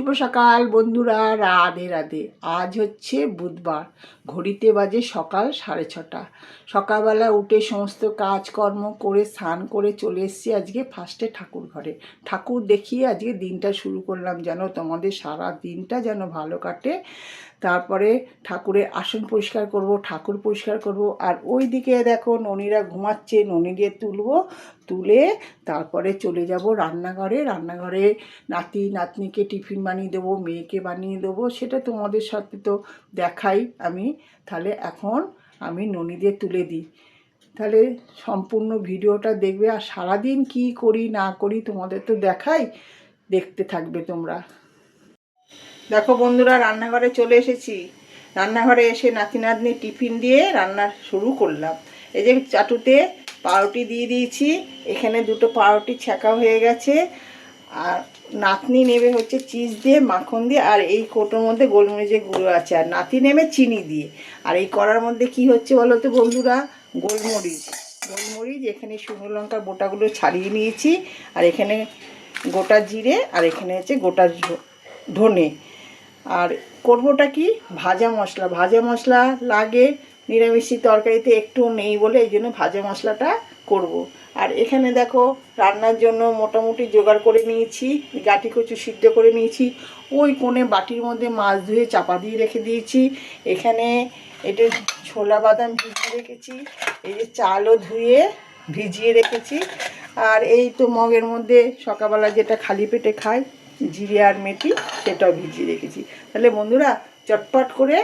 শুভ সকাল বন্ধুরা, রাধে রাধে। আজ হচ্ছে বুধবার, ঘড়িতে বাজে সকাল সাড়ে ছটা। সকালবেলা উঠে সমস্ত কাজকর্ম করে, স্নান করে চলে এসেছি আজকে ফার্স্টে ঠাকুর ঘরে। ঠাকুর দেখিয়ে আজকে দিনটা শুরু করলাম, যেন তোমাদের সারা দিনটা যেন ভালো কাটে। তারপরে ঠাকুরের আসন পরিষ্কার করব, ঠাকুর পরিষ্কার করব, আর ওই দিকে দেখো ননিরা ঘুমাচ্ছে ননি দিয়ে তুলবো, তুলে তারপরে চলে যাব রান্নাঘরে। রান্নাঘরে নাতি, নাতনিকে টিফিন বানিয়ে দেবো, মেয়েকে বানিয়ে দেবো, সেটা তোমাদের সাথে তো দেখাই আমি। তাহলে এখন আমি ননি দিয়ে তুলে দিই। তাহলে সম্পূর্ণ ভিডিওটা দেখবে, আর সারাদিন কি করি না করি তোমাদের তো দেখাই, দেখতে থাকবে তোমরা। দেখো বন্ধুরা, রান্নাঘরে চলে এসেছি। রান্নাঘরে এসে নাতি নাতনি টিফিন দিয়ে রান্না শুরু করলাম। এই যে চাটুতে পাউরুটি দিয়ে দিয়েছি, এখানে দুটো পাউরুটি ছ্যাঁকা হয়ে গেছে। আর নাতনি নেবে হচ্ছে চিজ দিয়ে, মাখন দিয়ে, আর এই কোটোর মধ্যে গোলমরিচের গুঁড়ো আছে। আর নাতি নেবে চিনি দিয়ে। আর এই করার মধ্যে কি হচ্ছে বলো তো বন্ধুরা? গোলমরিচ। গোলমরিচ, এখানে শুকনো লঙ্কার বোটাগুলো ছাড়িয়ে নিয়েছি। আর এখানে গোটা জিরে, আর এখানে হচ্ছে গোটা ধনে। আর করবোটা কি? ভাজা মশলা। ভাজা মশলা লাগে, নিরামিষি তরকারিতে একটু নেই বলে এই জন্য ভাজা মশলাটা করব। আর এখানে দেখো, রান্নার জন্য মোটামুটি জোগাড় করে নিয়েছি, গাটি কচু সিদ্ধ করে নিয়েছি। ওই কোণে বাটির মধ্যে মাছ ধুয়ে চাপা দিয়ে রেখে দিয়েছি। এখানে এটা ছোলা বাদাম ভিজিয়ে রেখেছি, এই যে চালও ধুয়ে ভিজিয়ে রেখেছি। আর এই তো মগের মধ্যে সকালবেলা যেটা খালি পেটে খাই জিরে আর মেথি, সেটাও ভিজিয়ে রেখেছি। তাহলে বন্ধুরা, চটপট করে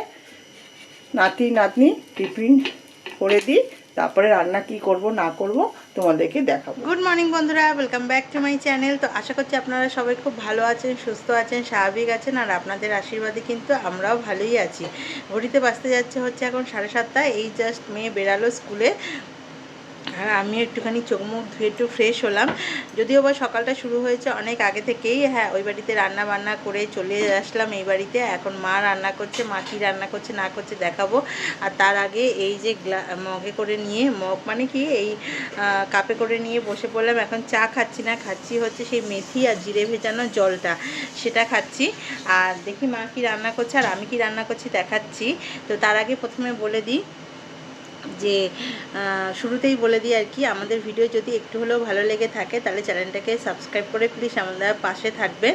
নাতি, নাতনি টিফিন করে দিই, তারপরে রান্না কি করব, না করব, তোমাদেরকে দেখাবো। গুড মর্নিং বন্ধুরা welcome back to my channel তো আশা করছি আপনারা সবাই খুব ভালো আছেন, সুস্থ আছেন, স্বাভাবিক আছেন, আর আপনাদের আশীর্বাদে কিন্তু আমরাও ভালোই আছি। ঘড়িতে বাঁচতে যাচ্ছে হচ্ছে এখন সাড়ে সাতটা, এই জাস্ট মেয়ে বেরালো স্কুলে আর আমি একটুখানি চোখ মুখ ধুয়ে একটু ফ্রেশ হলাম। যদিও বা সকালটা শুরু হয়েছে অনেক আগে থেকেই হ্যাঁ ওই বাড়িতে রান্না বান্না করে চলে আসলাম এই বাড়িতে। এখন মা রান্না করছে, মা কী রান্না করছে না করছে দেখাবো। আর তার আগে এই যে মগে করে নিয়ে, মগ মানে কি, এই কাপে করে নিয়ে বসে পড়লাম। এখন চা খাচ্ছি না, খাচ্ছি হচ্ছে সেই মেথি আর জিরে ভেজানো জলটা, সেটা খাচ্ছি। আর দেখি মা কি রান্না করছে, আর আমি কি রান্না করছি দেখাচ্ছি। তো তার আগে প্রথমে বলে দিই যে শুরুতেই বলে দিই আর কি আমাদের ভিডিও যদি একটু হলেও ভালো লেগে থাকে তাহলে চ্যানেলটাকে সাবস্ক্রাইব করে প্লিজ আমাদের পাশে থাকবেন।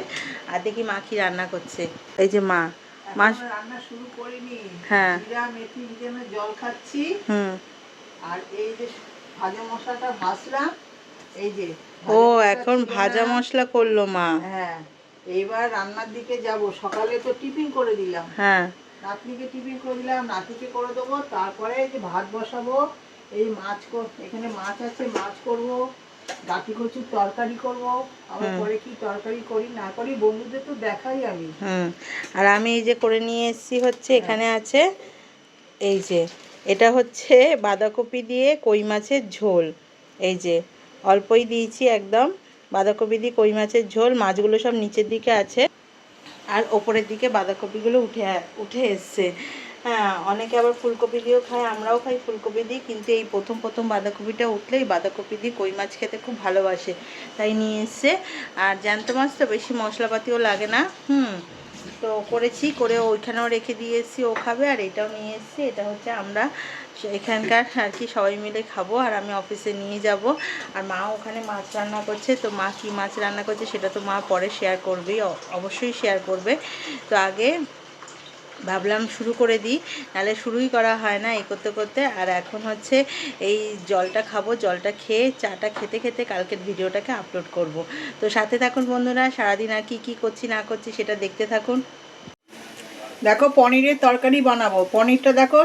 আর দেখি মা কি রান্না করছে। এই যে মা মা রান্না শুরু করিনি। হ্যাঁ। মেথি জল খাচ্ছি। হুম। আর এই যে ভাজা মশলাটা ভাজলাম এই যে ও এখন ভাজা মশলা করল মা। হ্যাঁ এইবার রান্নার দিকে যাব। সকালে তো টিফিন করে দিলাম। হ্যাঁ। নাতনিকে টিফিন করে দিলাম নাতিকে করে দেবো তারপরে যে ভাত বসাবো এই মাছ এখানে মাছ আছে মাছ করব গাটি কচুর তরকারি করব আবার পরে কি তরকারি করি না করি বন্ধুদের তো দেখাই আমি। হুম আর আমি এই যে করে নিয়ে এসেছি হচ্ছে এখানে আছে এই যে এটা হচ্ছে বাঁধাকপি দিয়ে কই মাছের ঝোল এই যে অল্পই দিয়েছি একদম বাঁধাকপি দিয়ে কই মাছের ঝোল মাছগুলো সব নিচের দিকে আছে। আর ওপরের দিকে বাঁধাকপিগুলো উঠে উঠে এসছে। হ্যাঁ অনেকে আবার ফুলকপি দিয়েও খায়, আমরাও খাই ফুলকপি দিই, কিন্তু এই প্রথম প্রথম বাঁধাকপিটা উঠলেই বাঁধাকপি দিয়ে কই মাছ খেতে খুব ভালোবাসে। তাই নিয়ে এসছে। আর জ্যান্ত মাছ তো বেশি মশলাপাতিও লাগে না, হুম। তো করেছি করে ওইখানেও রেখে দিয়ে এসেছি, ও খাবে। আর এটাও নিয়ে এসেছি, এটা হচ্ছে আমরা এখানকার আর কি সবাই মিলে খাব আর আমি অফিসে নিয়ে যাব। আর মা ওখানে মাছ রান্না করছে। তো মা কী মাছ রান্না করছে সেটা তো মা পরে শেয়ার করবেই। অবশ্যই শেয়ার করবে। তো আগে ভাবলাম শুরু করে দিই। নাহলে শুরুই করা হয় না এই করতে করতে। আর এখন হচ্ছে এই জলটা খাব, জলটা খেয়ে চাটা খেতে খেতে কালকের ভিডিওটাকে আপলোড করব। তো সাথে থাকুন বন্ধুরা, সারাদিন আর কি, কী করছি, না করছি সেটা দেখতে থাকুন। দেখো পনিরের তরকারি বানাবো। পনিরটা দেখো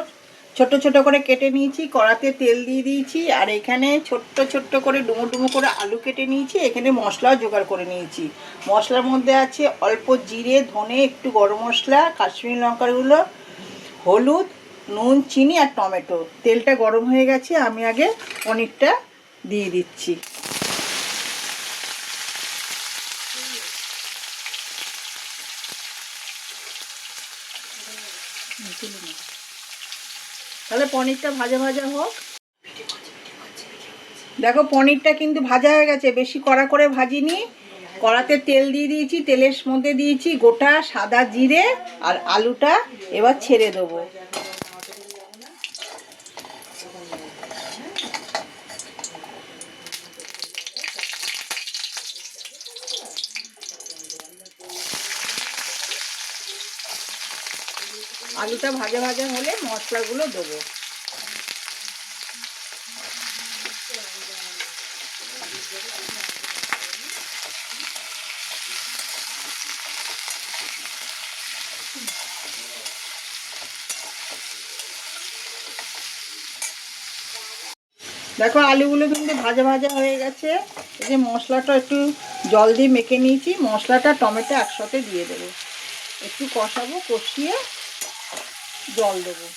ছোট ছোট করে কেটে নিয়েছি, কড়াতে তেল দিয়ে দিয়েছি, আর এখানে ছোট্ট ছোট্ট করে ডুমো ডুমো করে আলু কেটে নিয়েছি, এখানে মশলাও জোগাড় করে নিয়েছি। মশলার মধ্যে আছে অল্প জিরে, ধনে, একটু গরম মশলা, কাশ্মীরি লঙ্কাগুলো হলুদ, নুন, চিনি আর টমেটো। তেলটা গরম হয়ে গেছে, আমি আগে পনিরটা দিয়ে দিচ্ছি। তাহলে পনিরটা ভাজা ভাজা হোক। দেখো, পনিরটা কিন্তু ভাজা হয়ে গেছে। বেশি কড়া করে ভাজিনি। কড়াতে তেল দিয়ে দিয়েছি, তেলের মধ্যে দিয়েছি গোটা সাদা জিরে আর আলুটা এবার ছেড়ে দেবো। আলুটা ভাজা ভাজা হলে মশলাগুলো দেবো। দেখো, আলুগুলো কিন্তু ভাজা ভাজা হয়ে গেছে। এই যে মশলাটা একটু জল দিয়ে মেখে নিয়েছি, মশলাটা টমেটো একসাথে দিয়ে দেবো। একটু কষাবো, কষিয়ে জল দেবো।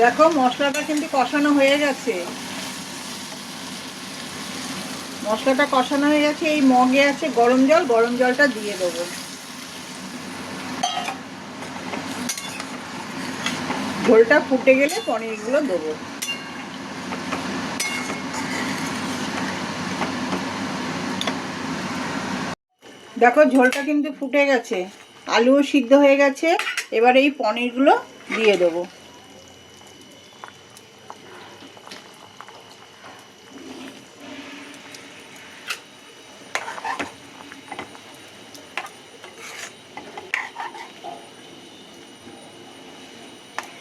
দেখো মশলাটা কিন্তু কষানো হয়ে গেছে। মশলাটা কষানো হয়ে গেছে, এই মগে আছে গরম জল, গরম জলটা দিয়ে দেবো। ঝোলটা ফুটে গেলে পনিরগুলো দেবো। দেখো ঝোলটা কিন্তু ফুটে গেছে। আলুও সিদ্ধ হয়ে গেছে। এবার এই পনিরগুলো দিয়ে দেবো।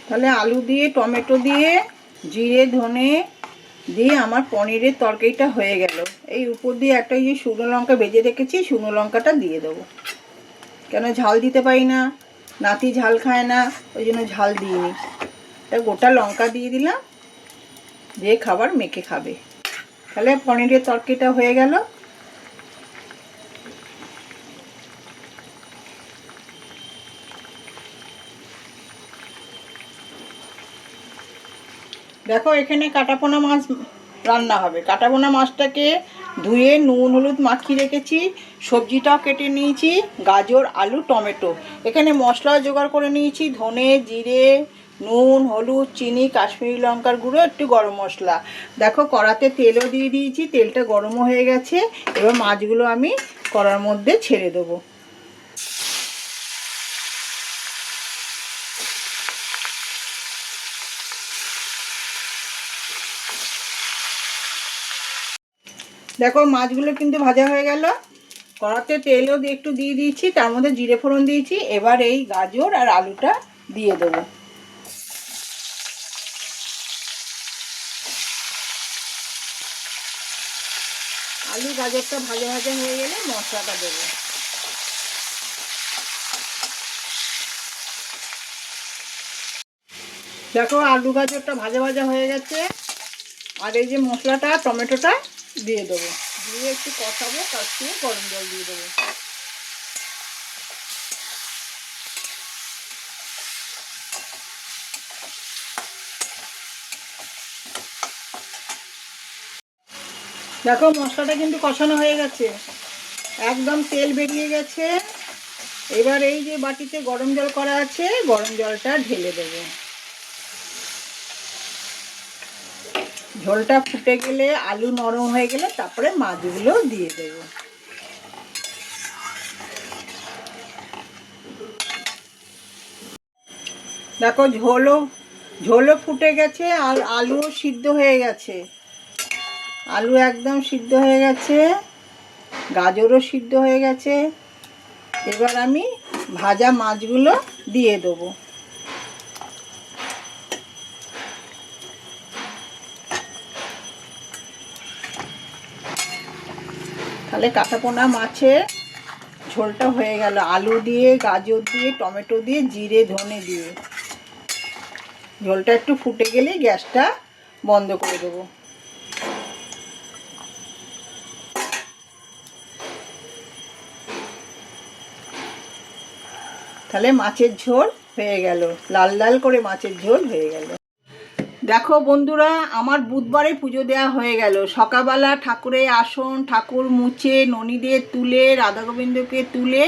তাহলে আলু দিয়ে, টমেটো দিয়ে, জিরে, ধনে দিয়ে আমার পনিরের তরকারিটা হয়ে গেল। এই উপর দিয়ে একটা যে শুকনো লঙ্কা বেজে রেখেছি, শুকনো লঙ্কাটা দিয়ে দেবো। কেন ঝাল দিতে পারি না? নাতি ঝাল খায় না, ওই জন্য ঝাল দিইনি। তা গোটা লঙ্কা দিয়ে দিলাম, দিয়ে খাবার মেখে খাবে। তাহলে পনিরের তরকারিটা হয়ে গেল। দেখো, এখানে কাটাপোনা মাছ রান্না হবে। কাটাপোনা মাছটাকে ধুয়ে নুন, হলুদ মাখিয়ে রেখেছি, সবজিটাও কেটে নিয়েছি, গাজর, আলু, টমেটো। এখানে মশলাও জোগাড় করে নিয়েছি, ধনে, জিরে, নুন, হলুদ, চিনি, কাশ্মীরি লঙ্কার গুঁড়ো, একটু গরম মশলা। দেখো, কড়াতে তেলও দিয়ে দিয়েছি, তেলটা গরমও হয়ে গেছে, এবার মাছগুলো আমি কড়ার মধ্যে ছেড়ে দেবো। দেখো মাছগুলো কিন্তু ভাজা হয়ে গেল। কড়াতে তেলও একটু দিয়ে দিয়েছি, তার মধ্যে জিরে ফোড়ন দিয়েছি। এবার এই গাজর আর আলুটা দিয়ে দেবো। আলু গাজরটা ভাজা ভাজা হয়ে গেলে মশলাটা দেবো। দেখো আলু গাজরটা ভাজা ভাজা হয়ে গেছে। আর এই যে মশলাটা, টমেটোটা দিয়ে দেবো। দিয়ে একটু কষাবো কষিয়ে গরম জল দিয়ে দেবো। দেখো মশলাটা কিন্তু কষানো হয়ে গেছে। একদম তেল বেরিয়ে গেছে। এবার এই যে বাটিতে গরম জল করা আছে গরম জলটা ঢেলে দেবো। ঝোলটা ফুটে গেলে আলু নরম হয়ে গেলে তারপরে মাছগুলো দিয়ে দেব। দেখো ঝোলও ঝোলও ফুটে গেছে আর আলুও সিদ্ধ হয়ে গেছে। আলু একদম সিদ্ধ হয়ে গেছে, গাজরও সিদ্ধ হয়ে গেছে। এবার আমি ভাজা মাছগুলো দিয়ে দেবো। তাহলে কাঁটাপোনা মাছের ঝোলটা হয়ে গেল। আলু দিয়ে, গাজর দিয়ে, টমেটো দিয়ে, জিরে, ধনে দিয়ে। ঝোলটা একটু ফুটে গেলেই গ্যাসটা বন্ধ করে দেবো। তাহলে মাছের ঝোল হয়ে গেল। লাল লাল করে মাছের ঝোল হয়ে গেল। দেখো বন্ধুরা, আমার বুধবারে পুজো দেওয়া হয়ে গেল। সকালবেলা ঠাকুরের আসন, ঠাকুর মুছে, ননীদের তুলে রাধা গোবিন্দকে তুলে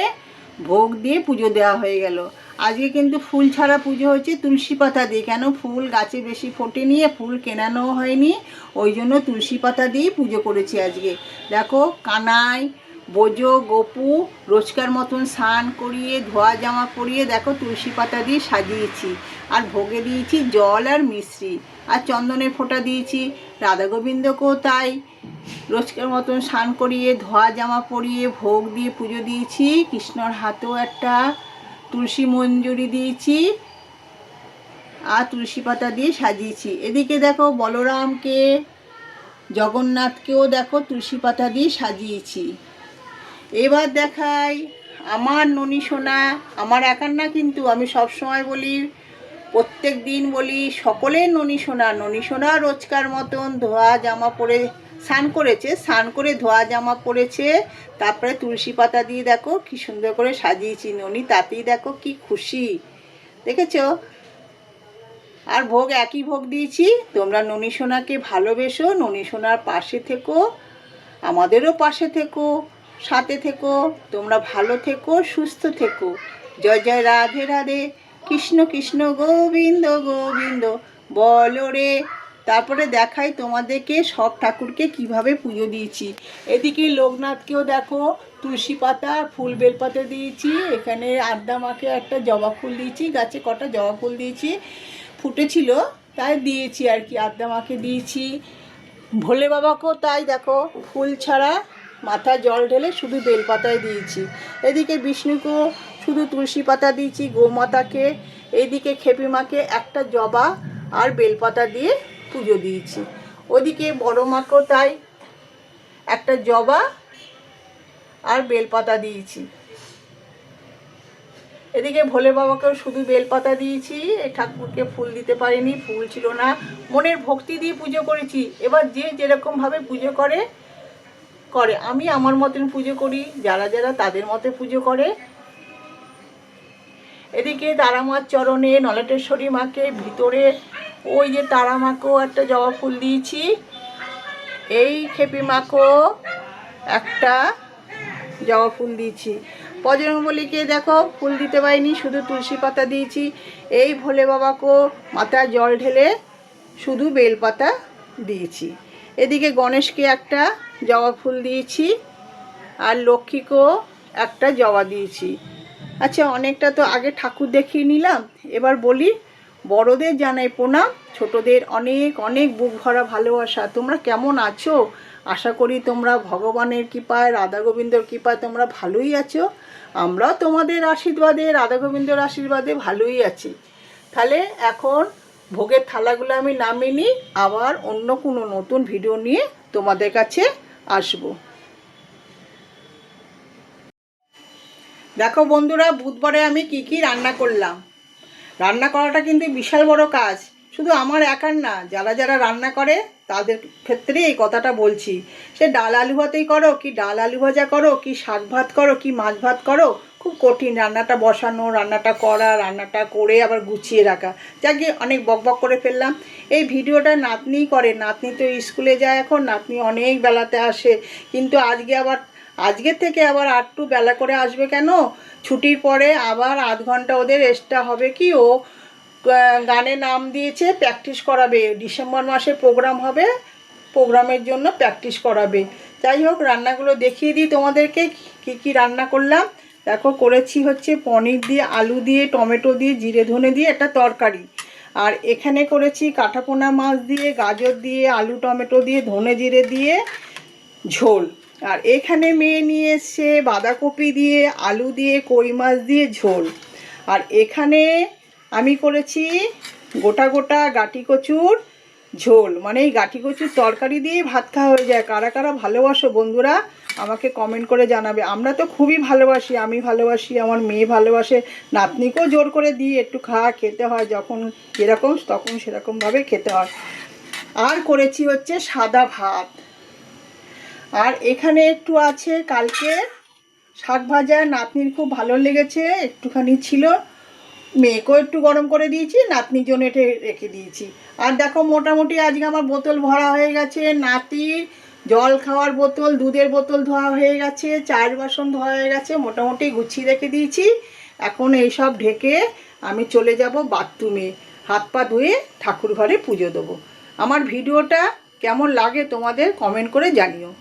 ভোগ দিয়ে পুজো দেওয়া হয়ে গেল। আজকে কিন্তু ফুল ছাড়া পুজো হচ্ছে তুলসী পাতা দিয়ে। কেন ফুল গাছে বেশি ফোটে নিয়ে ফুল কেনানো হয়নি, ওই জন্য তুলসী পাতা দিয়েই পুজো করেছি আজকে। দেখো কানাই বোজো গপু, রোজকার মতন স্নান করিয়ে, ধোয়া জামা পরিয়ে দেখো তুলসী পাতা দিয়ে সাজিয়েছি। আর ভোগে দিয়েছি জল আর মিশ্রি। আর চন্দনের ফোঁটা দিয়েছি। রাধা গোবিন্দকেও তাই। রোজকার মতন স্নান করিয়ে, ধোয়া জামা পরিয়ে, ভোগ দিয়ে পুজো দিয়েছি। কৃষ্ণর হাতেও একটা তুলসী মঞ্জুরি দিয়েছি। আর তুলসী পাতা দিয়ে সাজিয়েছি। এদিকে দেখো বলরামকে, জগন্নাথকেও দেখো তুলসী পাতা দিয়ে সাজিয়েছি। এবার দেখাই আমার ননি সোনা, আমার একার না কিন্তু আমি সব সময় বলি, প্রত্যেক দিন বলি সকলের ননি সোনা ননি সোনা রোজকার মতন ধোয়া জামা পরে স্নান করেছে, স্নান করে ধোয়া জামা পরেছে, তারপরে তুলসী পাতা দিয়ে দেখো কি সুন্দর করে সাজিয়েছি ননি, তাতেই দেখো কি খুশি, দেখেছ? আর ভোগ একই ভোগ দিয়েছি, তোমরা ননি সোনাকে ভালোবেসো, ননি সোনার পাশে থেকো, আমাদেরও পাশে থেকো। সাথে থেকো, তোমরা ভালো থেকো, সুস্থ থেকো। জয় জয়, রাধে রাধে। কৃষ্ণ কৃষ্ণ, গোবিন্দ গোবিন্দ, বলো রে। তারপরে দেখাই তোমাদেরকে সব ঠাকুরকে কীভাবে পুজো দিয়েছি। এদিকে লোকনাথকেও দেখো, তুলসী পাতা, ফুল বেলপাতা দিয়েছি। এখানে আদ্যা মাকে একটা জবা ফুল দিয়েছি, গাছে কটা জবা ফুল দিয়েছি। ফুটেছিল, তাই দিয়েছি আর কি আদ্যা মাকে দিয়েছি। ভোলে বাবাকেও তাই দেখো, ফুল ছাড়া মাথা জল ঢেলে শুধু বেলপাতায় দিয়েছি। এদিকে বিষ্ণুকেও শুধু তুলসী পাতা দিয়েছি, গোমাতাকে এইদিকে খেপি মাকে একটা জবা আর বেলপাতা দিয়ে পুজো দিয়েছি। ওদিকে বড় মাকেও তাই একটা জবা আর বেলপাতা দিয়েছি। এদিকে ভোলে বাবাকেও শুধু বেলপাতা দিয়েছি। ঠাকুরকে ফুল দিতে পারিনি, ফুল ছিল না। মনের ভক্তি দিয়ে পুজো করেছি। এবার যে যেরকমভাবে পুজো করে করে। আমি আমার মতন পুজো করি, যারা যারা তাদের মতে পুজো করে। এদিকে তারামার চরণে নলেটেশ্বরী মাকে ভিতরে ওই যে তারা মাকেও একটা জবা ফুল দিয়েছি। এই খেপি মাকেও একটা জবা ফুল দিয়েছি। বজরংবলীকে দেখো, ফুল দিতে পারিনি, শুধু তুলসী পাতা দিয়েছি। এই ভোলে বাবাকেও মাথায় জল ঢেলে শুধু বেলপাতা দিয়েছি। এদিকে গণেশকে একটা জবা ফুল দিয়েছি আর লক্ষ্মীকেও একটা জবা দিয়েছি। আচ্ছা অনেকটা তো আগে ঠাকুর দেখিয়ে নিলাম। এবার বলি, বড়দের জানাই প্রণাম। ছোটদের অনেক অনেক বুক ভরা ভালোবাসা। তোমরা কেমন আছো? আশা করি তোমরা ভগবানের কৃপায়, রাধা গোবিন্দর কৃপায় তোমরা ভালোই আছো। আমরাও তোমাদের আশীর্বাদে, রাধা গোবিন্দর আশীর্বাদে ভালোই আছি। তাহলে এখন ভোগের থালাগুলো আমি নামিয়ে নিই। আবার অন্য কোনো নতুন ভিডিও নিয়ে তোমাদের কাছে আসব। দেখো বন্ধুরা, বুধবারে আমি কি কি রান্না করলাম। রান্না করাটা কিন্তু বিশাল বড় কাজ। শুধু আমার একার না, যারা যারা রান্না করে, তাদের ক্ষেত্রে এই কথাটা বলছি। সে ডাল আলু ভাতেই করো, কি ডাল আলু ভাজা করো, কি শাক ভাত করো, কি মাছ ভাত করো খুব কঠিন রান্নাটা বসানো, রান্নাটা করা, রান্নাটা করে আবার গুছিয়ে রাখা। যাকে অনেক বকবক করে ফেললাম। এই ভিডিওটা নাতনিই করে। নাতনি তো স্কুলে যায় এখন, নাতনি অনেক বেলাতে আসে। কিন্তু আজকে আবার আজকের থেকে আবার আটটু বেলা করে আসবে কেন? ছুটির পরে আবার আধ ঘণ্টা ওদের এক্সট্রা হবে কি? ও গানে নাম দিয়েছে প্র্যাকটিস করাবে। ডিসেম্বর মাসে প্রোগ্রাম হবে। প্রোগ্রামের জন্য প্র্যাকটিস করাবে। যাই হোক, রান্নাগুলো দেখিয়ে দিই তোমাদেরকে, কি কি রান্না করলাম। দেখো, করেছি হচ্ছে পনির দিয়ে, আলু দিয়ে, টমেটো দিয়ে, জিরে ধনে দিয়ে একটা তরকারি। আর এখানে করেছি কাঁটাপোনা মাছ দিয়ে, গাজর দিয়ে, আলু টমেটো দিয়ে, ধনে জিরে দিয়ে ঝোল। আর এখানে মেয়ে নিয়ে এসছে বাঁধাকপি দিয়ে, আলু দিয়ে, কই মাছ দিয়ে ঝোল। আর এখানে আমি করেছি গোটা গোটা গাটি কচুর ঝোল মানে এই গাটি কচুর তরকারি দিয়ে ভাত খাওয়া হয়ে যায়। কারা কারা ভালোবাসো বন্ধুরা, আমাকে কমেন্ট করে জানাবে। আমরা তো খুবই ভালোবাসি, আমি ভালোবাসি, আমার মেয়ে ভালোবাসে, নাতনিকেও জোর করে দিই, একটু খাওয়া খেতে হয়, যখন যেরকম, তখন সেরকমভাবে খেতে হয়। আর করেছি হচ্ছে সাদা ভাত। আর এখানে একটু আছে, কালকে শাক ভাজা, নাতনির খুব ভালো লেগেছে, একটুখানি ছিল। মেয়েকেও একটু গরম করে দিয়েছি নাতনির জন্য এটা রেখে দিয়েছি। আর দেখো মোটামুটি আজকে আমার বোতল ভরা হয়ে গেছে নাতির জল খাওয়ার বোতল, দুধের বোতল ধোয়া হয়ে গেছে, চায়ের বাসন ধোয়া হয়ে গেছে, মোটামুটি গুছিয়ে রেখে দিয়েছি। এখন এইসব ঢেকে আমি চলে যাব বাথরুমে। হাত পা ধুয়ে ঠাকুর ঘরে পুজো দেবো। আমার ভিডিওটা কেমন লাগে তোমাদের কমেন্ট করে জানিও।